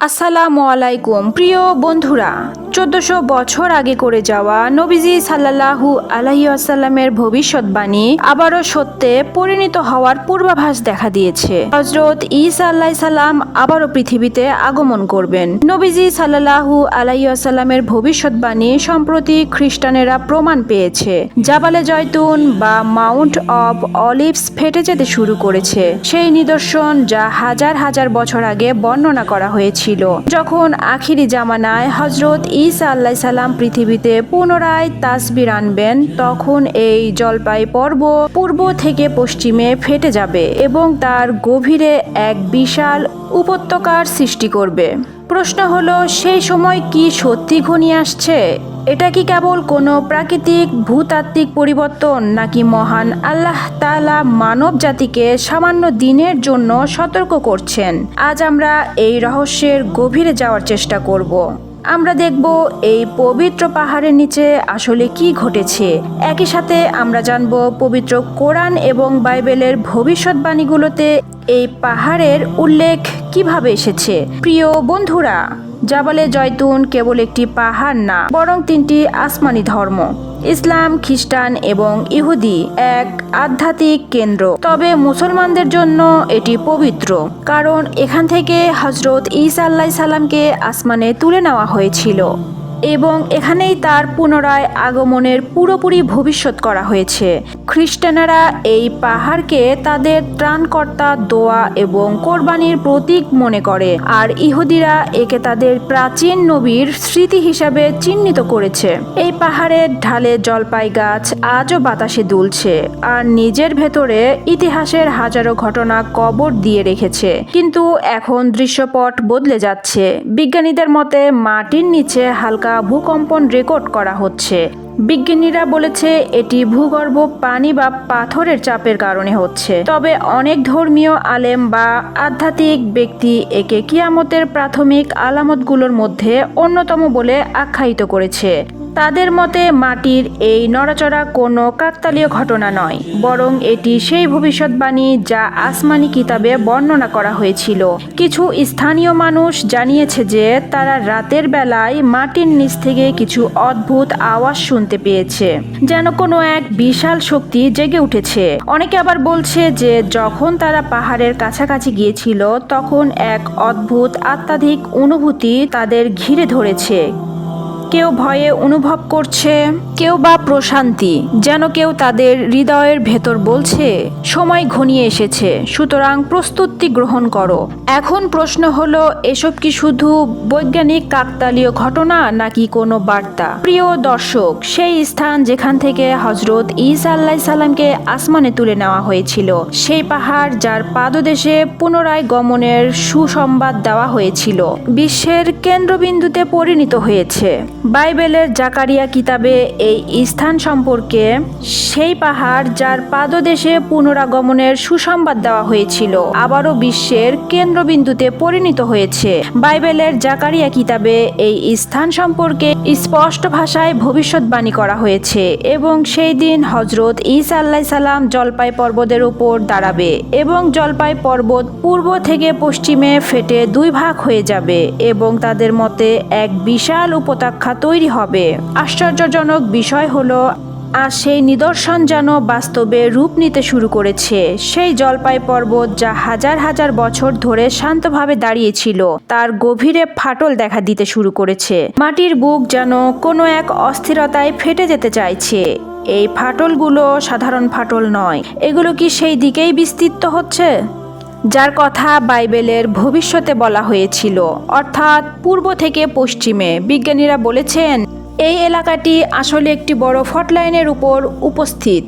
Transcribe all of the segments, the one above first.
আসসালামু আলাইকুম প্রিয় বন্ধুরা। চোদ্দশো বছর আগে করে যাওয়া নবীজি সাল্লাল্লাহু আলাহি আসাল্লামের ভবিষ্যৎবাণী আবারও সত্যে পরিণত হওয়ার পূর্বাভাস দেখা দিয়েছে। হজরত ইসা আল্লাহ সাল্লাম আবারও পৃথিবীতে আগমন করবেন। নবীজি সাল্লাল্লাহু আলাহি আসাল্লামের ভবিষ্যৎবাণী সম্প্রতি খ্রিস্টানেরা প্রমাণ পেয়েছে। জাবালে জয়তুন বা মাউন্ট অব অলিভস ফেটে যেতে শুরু করেছে। সেই নিদর্শন যা হাজার হাজার বছর আগে বর্ণনা করা হয়েছিল। যখন আখিরি জামানায় হজরত ঈসা আল্লাহ সাল্লাম পৃথিবীতে পুনরায় তাসবির আনবেন, তখন এই জলপাই পর্ব পূর্ব থেকে পশ্চিমে ফেটে যাবে এবং তার গভীরে এক বিশাল উপত্যকার সৃষ্টি করবে। প্রশ্ন হলো, সেই সময় কি সত্যি ঘনিয়ে আসছে? এটা কি কেবল কোনো প্রাকৃতিক, ভূতাত্ত্বিক পরিবর্তন, নাকি মহান আল্লাহ তালা মানব জাতিকে সামান্য দিনের জন্য সতর্ক করছেন? আজ আমরা এই রহস্যের গভীরে যাওয়ার চেষ্টা করব। আমরা দেখব এই পবিত্র পাহাড়ের নিচে আসলে কি ঘটেছে। একই সাথে আমরা জানব পবিত্র কোরআন এবং বাইবেলের ভবিষ্যৎবাণীগুলোতে এই পাহাড়ের উল্লেখ কীভাবে এসেছে। প্রিয় বন্ধুরা জাবালে জয়তুন কেবল একটি পাহাড় না, বরং তিনটি আসমানি ধর্ম। ইসলাম, খ্রিস্টান এবং ইহুদি এক আধ্যাত্মিক কেন্দ্র। তবে মুসলমানদের জন্য এটি পবিত্র, কারণ এখান থেকে হজরত ইসা আল্লাহ সালামকে আসমানে তুলে নেওয়া হয়েছিল। এবং এখানেই তার পুনরায় আগমনের পুরোপুরি ভবিষ্যৎ করা হয়েছে। খ্রিস্টানেরা এই পাহাড়কে তাদের ত্রাণকর্তা দোয়া এবং কোরবানির প্রতীক মনে করে, আর ইহুদিরা একে তাদের প্রাচীন নবীর স্মৃতি হিসাবে চিহ্নিত করেছে। এই পাহাড়ের ঢালে জলপাই গাছ আজও বাতাসে দুলছে, আর নিজের ভেতরে ইতিহাসের হাজারো ঘটনা কবর দিয়ে রেখেছে। কিন্তু এখন দৃশ্যপট বদলে যাচ্ছে। বিজ্ঞানীদের মতে, মাটির নিচে হালকা ভূকম্পন রেকর্ড করা হচ্ছে। বিজ্ঞানীরা বলেছে, এটি ভূগর্ভ পানি বা পাথরের চাপের কারণে হচ্ছে। তবে অনেক ধর্মীয় আলেম বা আধ্যাত্মিক ব্যক্তি একে কিয়ামতের প্রাথমিক আলামতগুলোর মধ্যে অন্যতম বলে আখ্যায়িত করেছে। তাদের মতে মাটির এই নড়াচড়া কোনো কাকতালীয় ঘটনা নয়, বরং এটি সেই ভবিষ্যৎবাণী যা আসমানি কিতাবে বর্ণনা করা হয়েছিল। কিছু স্থানীয় মানুষ জানিয়েছে যে তারা রাতের বেলায় মাটির নিচ থেকে কিছু অদ্ভুত আওয়াজ শুনতে পেয়েছে, যেন কোনো এক বিশাল শক্তি জেগে উঠেছে। অনেকে আবার বলছে যে যখন তারা পাহাড়ের কাছাকাছি গিয়েছিল, তখন এক অদ্ভুত আত্মাধিক অনুভূতি তাদের ঘিরে ধরেছে। কেউ ভয়ে অনুভব করছে। কেউ বা প্রশান্তি, যেন কেউ তাদের হৃদয়ের ভেতর বলছে, সময় ঘনিয়ে এসেছে, সুতরাং প্রস্তুতি গ্রহণ করো। এখন প্রশ্ন হলো, এসব কি শুধু বৈজ্ঞানিক কাকতালীয় ঘটনা নাকি কোনো বার্তা? প্রিয় দর্শক, সেই স্থান যেখান থেকে হজরত ইসা আল্লাহ সাল্লামকে আসমানে তুলে নেওয়া হয়েছিল, সেই পাহাড় যার পাদদেশে পুনরায় গমনের সুসংবাদ দেওয়া হয়েছিল, বিশ্বের কেন্দ্রবিন্দুতে পরিণত হয়েছে। বাইবেলের জাকারিয়া কিতাবে এই স্থান সম্পর্কে সেই পাহাড় যার পাদদেশে পুনরাগমনের সুসংবাদ দেওয়া হয়েছিল, আবারও বিশ্বের কেন্দ্রবিন্দুতে পরিণত হয়েছে। বাইবেলের জাকারিয়া কিতাবে এই স্থান সম্পর্কে স্পষ্ট ভাষায় ভবিষ্যৎবাণী করা হয়েছে এবং সেই দিন হজরত ইসা আল্লাহ সাল্লাম জলপাই পর্বতের উপর দাঁড়াবে এবং জলপাই পর্বত পূর্ব থেকে পশ্চিমে ফেটে দুই ভাগ হয়ে যাবে এবং তাদের মতে এক বিশাল উপত্যকা তৈরি হবে। আশ্চর্যজনক বিষয় হলো, আর সেই নিদর্শন যেন বাস্তবে রূপ নিতে শুরু করেছে। সেই জলপাই পর্বত যা হাজার হাজার বছর ধরে শান্তভাবে দাঁড়িয়েছিল, তার গভীরে ফাটল দেখা দিতে শুরু করেছে। মাটির বুক যেন কোনো এক অস্থিরতায় ফেটে যেতে চাইছে। এই ফাটলগুলো সাধারণ ফাটল নয়। এগুলো কি সেই দিকেই বিস্তৃত হচ্ছে? যার কথা বাইবেলের ভবিষ্যতে বলা হয়েছিল, অর্থাৎ পূর্ব থেকে পশ্চিমে। বিজ্ঞানীরা বলেছেন এই এলাকাটি আসলে একটি বড় ফটলাইনের উপর উপস্থিত,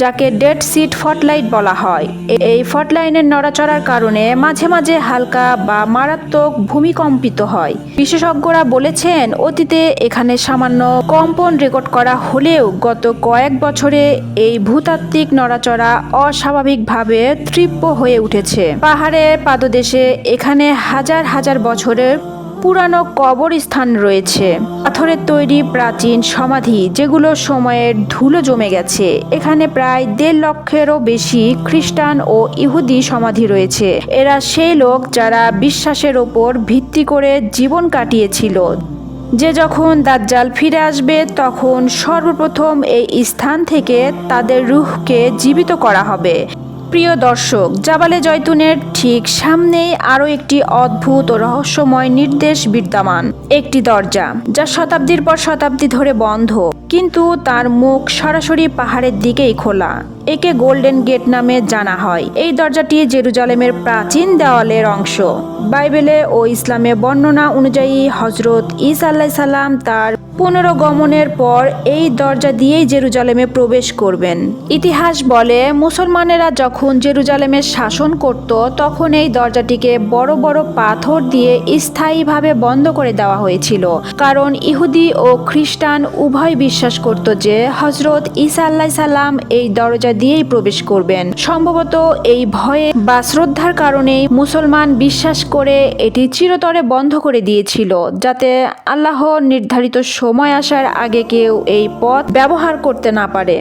যাকে ডেড সিট ফটলাইট বলা হয়। এই ফটলাইনের নড়াচড়ার কারণে মাঝে মাঝে হালকা বা মারাত্মক ভূমিকম্পিত হয়। বিশেষজ্ঞরা বলেছেন, অতীতে এখানে সামান্য কম্পন রেকর্ড করা হলেও গত কয়েক বছরে এই ভূতাত্ত্বিক নড়াচড়া অস্বাভাবিকভাবে তীব্র হয়ে উঠেছে। পাহাড়ের পাদদেশে এখানে হাজার হাজার বছরের পুরানো কবরস্থান রয়েছে। পাথরের তৈরি প্রাচীন সমাধি, যেগুলো সময়ের ধুলো জমে গেছে। এখানে প্রায় দেড় লক্ষেরও বেশি খ্রিস্টান ও ইহুদি সমাধি রয়েছে। এরা সেই লোক যারা বিশ্বাসের ওপর ভিত্তি করে জীবন কাটিয়েছিল। যে যখন দাজ্জাল ফিরে আসবে, তখন সর্বপ্রথম এই স্থান থেকে তাদের রুহকে জীবিত করা হবে। প্রিয় দর্শক, জাবালে জয়তুনের ঠিক সামনেই আরও একটি অদ্ভুত ও রহস্যময় নির্দেশ বিদ্যমান। একটি দরজা, যা শতাব্দীর পর শতাব্দী ধরে বন্ধ, কিন্তু তার মুখ সরাসরি পাহাড়ের দিকেই খোলা। একে গোল্ডেন গেট নামে জানা হয়। এই দরজাটি জেরুজালেমের প্রাচীন দেওয়ালের অংশ। বাইবেলে ও ইসলামে বর্ণনা অনুযায়ী হজরত ইস আল্লাহ সাল্লাম তার পুনরগমনের পর এই দরজা দিয়েই জেরুজালেমে প্রবেশ করবেন। ইতিহাস বলে, মুসলমানেরা যখন জেরুজালেমের শাসন করত, তখন এই দরজাটিকে বড় বড় পাথর দিয়ে স্থায়ীভাবে বন্ধ করে দেওয়া হয়েছিল। কারণ ইহুদি ও খ্রিস্টান উভয় বিশ্বাস করত যে হজরত ইসা আল্লাহ সাল্লাম এই দরজা দিয়েই প্রবেশ করবেন। সম্ভবত এই ভয়ে বা শ্রদ্ধার কারণেই মুসলমান বিশ্বাস করে এটি চিরতরে বন্ধ করে দিয়েছিল, যাতে আল্লাহ নির্ধারিত সময় আসার আগে কেউ এই পথ ব্যবহার করতে না পারে।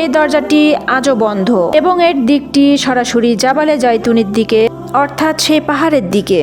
এই দরজাটি আজও বন্ধ এবং এর দিকটি সরাসরি জাবালে জাইতুনির দিকে, অর্থাৎ সেই পাহাড়ের দিকে।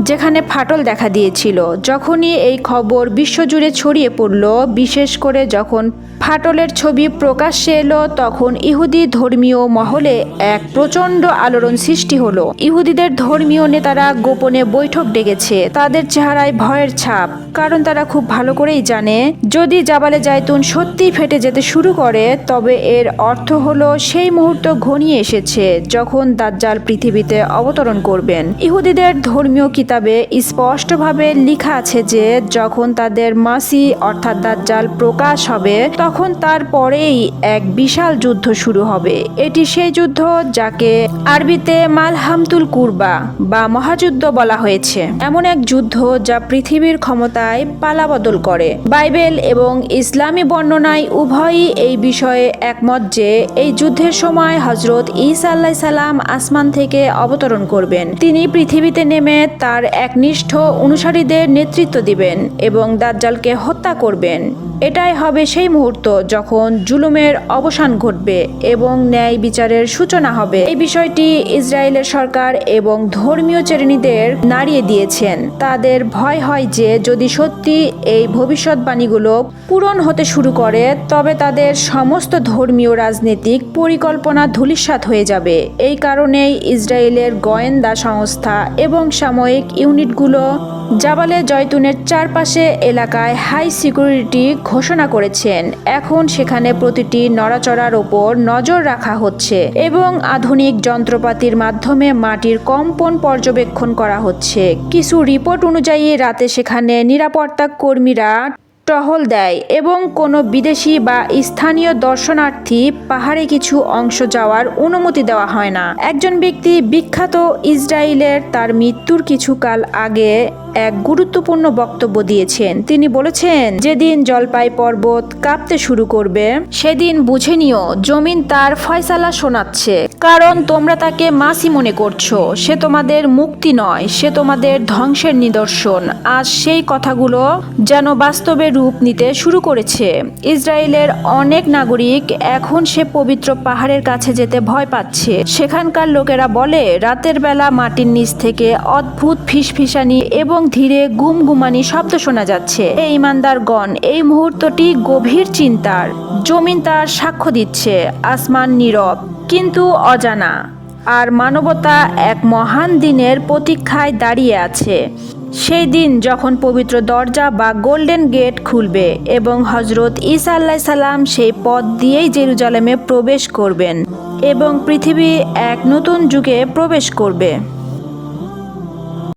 যেখানে ফাটল দেখা দিয়েছিল। যখনই এই খবর বিশ্বজুড়ে ছড়িয়ে পড়ল, বিশেষ করে যখন ফাটলের ছবি প্রকাশ্যে এলো, তখন ইহুদি ধর্মীয় মহলে এক প্রচণ্ড আলোড়ন সৃষ্টি হলো। ইহুদিদের ধর্মীয় নেতারা গোপনে বৈঠক ডেকেছে। তাদের চেহারায় ভয়ের ছাপ। কারণ তারা খুব ভালো করেই জানে, যদি জাবালে জায়তুন সত্যিই ফেটে যেতে শুরু করে, তবে এর অর্থ হলো সেই মুহূর্ত ঘনিয়ে এসেছে, যখন দাজ্জাল পৃথিবীতে অবতরণ করবেন। ইহুদিদের ধর্মীয় কিতাবে স্পষ্টভাবে লেখা আছে যে যখন তাদের মাসি অর্থাৎ দাজ্জাল প্রকাশ হবে, তখন তারপরেই এক বিশাল যুদ্ধ শুরু হবে। এটি সেই যুদ্ধ যাকে আরবিতে মালহামতুল কুরবা বা মহাযুদ্ধ বলা হয়েছে। এমন এক যুদ্ধ যা পৃথিবীর ক্ষমতায় পালাবদল করে। বাইবেল এবং ইসলামী বর্ণনায় উভয়ই এই বিষয়ে একমত যে এই যুদ্ধের সময় হজরত ঈসা আল্লাহ সালাম আসমান থেকে অবতরণ করবেন। তিনি পৃথিবীতে নেমে তার একনিষ্ঠ অনুসারীদের নেতৃত্ব দিবেন এবং দাজ্জালকে হত্যা করবেন। এটাই হবে সেই মুহূর্ত যখন জুলুমের অবসান ঘটবে এবং ন্যায় বিচারের সূচনা হবে। এই বিষয়টি ইসরায়েলের সরকার এবং ধর্মীয় শ্রেণীদের নাড়িয়ে দিয়েছেন। তাদের ভয় হয় যে যদি সত্যি এই ভবিষ্যৎবাণীগুলো পূরণ হতে শুরু করে, তবে তাদের সমস্ত ধর্মীয় রাজনৈতিক পরিকল্পনা ধূলিসাৎ হয়ে যাবে। এই কারণেই ইসরায়েলের গোয়েন্দা সংস্থা এবং সাময়িক ইউনিটগুলো জাবালে জয়তুনের চারপাশে এলাকায় হাই সিকিউরিটি ঘোষণা করেছেন। এখন সেখানে প্রতিটি নড়াচড়ার ওপর নজর রাখা হচ্ছে এবং আধুনিক যন্ত্রপাতির মাধ্যমে মাটির কম্পন পর্যবেক্ষণ করা হচ্ছে। কিছু রিপোর্ট অনুযায়ী রাতে সেখানে নিরাপত্তা কর্মীরা টহল দেয় এবং কোনো বিদেশি বা স্থানীয় দর্শনার্থী পাহাড়ে কিছু অংশ যাওয়ার অনুমতি দেওয়া হয় না। একজন ব্যক্তি বিখ্যাত ইসরায়েলের তার মৃত্যুর কিছুকাল আগে এক গুরুত্বপূর্ণ বক্তব্য দিয়েছেন। তিনি বলেছেন, যেদিন জলপাই পর্বত কাঁপতে শুরু করবে, সেদিন বুঝে নিও জমিন তার ফয়সালা শোনাচ্ছে। কারণ তোমরা তাকে মাসি মনে করছ, সে তোমাদের মুক্তি নয়, সে তোমাদের ধ্বংসের নিদর্শন। আজ সেই কথাগুলো যেন বাস্তবে রূপ নিতে শুরু করেছে। ইসরায়েলের অনেক নাগরিক এখন সে পবিত্র পাহাড়ের কাছে যেতে ভয় পাচ্ছে। সেখানকার লোকেরা বলে, রাতের বেলা মাটির নিচ থেকে অদ্ভুত ফিসফিসানি এবং ধীরে গুমগুমানি শব্দ শোনা যাচ্ছে। এই ইমানদারগণ, এই মুহূর্তটি গভীর চিন্তার। জমিন তার সাক্ষ্য দিচ্ছে, আসমান নীরব, কিন্তু অজানা। আর মানবতা এক মহান দিনের প্রতীক্ষায় দাঁড়িয়ে আছে। সেই দিন যখন পবিত্র দরজা বা গোল্ডেন গেট খুলবে এবং হজরত ইসা আল্লাহ সাল্লাম সেই পথ দিয়েই জেরুজালেমে প্রবেশ করবেন এবং পৃথিবী এক নতুন যুগে প্রবেশ করবে।